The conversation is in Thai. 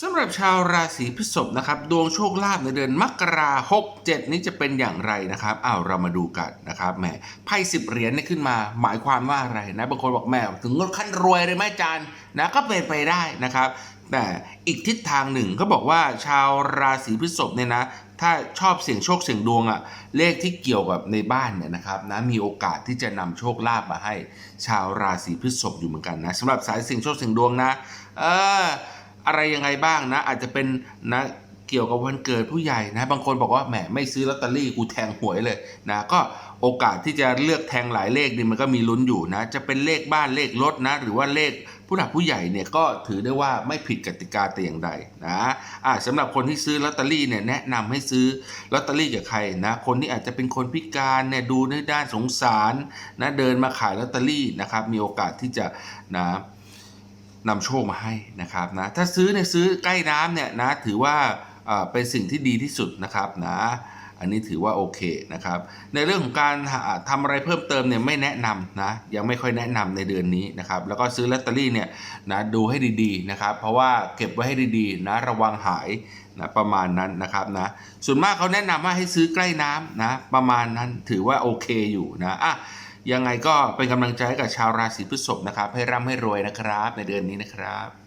สำหรับชาวราศีพฤษภนะครับ ดวงโชคลาภในเดือนมกราหกเจ็ดนี้จะเป็นอย่างไรนะครับอ้าวเรามาดูกันนะครับแหมไพ่สิบเหรียญเนี่ยขึ้นมา หมายความว่าอะไรนะบางคนบอกแม่ถึงงดขั้นรวยเลยไหมจารย์นะก็เป็นไปได้นะครับ แต่อีกทิศทางหนึ่งเขาบอกว่าชาวราศีพฤษภเนี่ยนะถ้าชอบเสี่ยงโชคเสี่ยงดวงอะเลขที่เกี่ยวกับในบ้านเนี่ยนะครับนะมีโอกาสที่จะนำโชคลาภมาให้ชาวราศีพฤษภอยู่เหมือนกันนะสำหรับสายเสี่ยงโชคเสี่ยงดวงนะ เออ อะไรยังไงบ้างนะ อาจจะเป็นนะเกี่ยวกับวันเกิดผู้ใหญ่นะ บางคนบอกว่าแหมไม่ซื้อลอตเตอรี่กูแทงหวยเลยนะก็โอกาสที่จะเลือกแทงหลายเลขนี่มันก็มีลุ้นอยู่นะ จะเป็นเลขบ้านเลขรถนะ หรือว่าเลขผู้หลักผู้ใหญ่เนี่ยก็ถือได้ว่าไม่ผิดกติกาแต่อย่างใดนะอ่าสำหรับคนที่ซื้อลอตเตอรี่เนี่ยแนะนำให้ซื้อลอตเตอรี่กับใครนะ คนที่อาจจะเป็นคนพิการเนี่ยดูในด้านสงสารนะเดินมาขายลอตเตอรี่นะครับมีโอกาสที่จะนะ นำโชคมาให้นะครับนะถ้าซื้อเนี่ยซื้อใกล้น้ำเนี่ยนะถือว่าเป็นสิ่งที่ดีที่สุดนะครับนะอันนี้ถือว่าโอเคนะครับ ในเรื่องของการหาทำอะไรเพิ่มเติมเนี่ยไม่แนะนำนะยังไม่ค่อยแนะนำในเดือนนี้นะครับ แล้วก็ซื้อลอตเตอรี่เนี่ยนะดูให้ดีๆนะครับ เพราะว่าเก็บไว้ให้ดีๆนะระวังหายนะประมาณนั้นนะครับนะส่วนมากเขาแนะนำว่าให้ซื้อใกล้น้ำนะประมาณนั้นถือว่าโอเคอยู่นะอะ ยังไงก็เป็นกำลังใจให้กับชาวราศีพฤษภนะครับ ให้ร่ำให้รวยนะครับ ในเดือนนี้นะครับ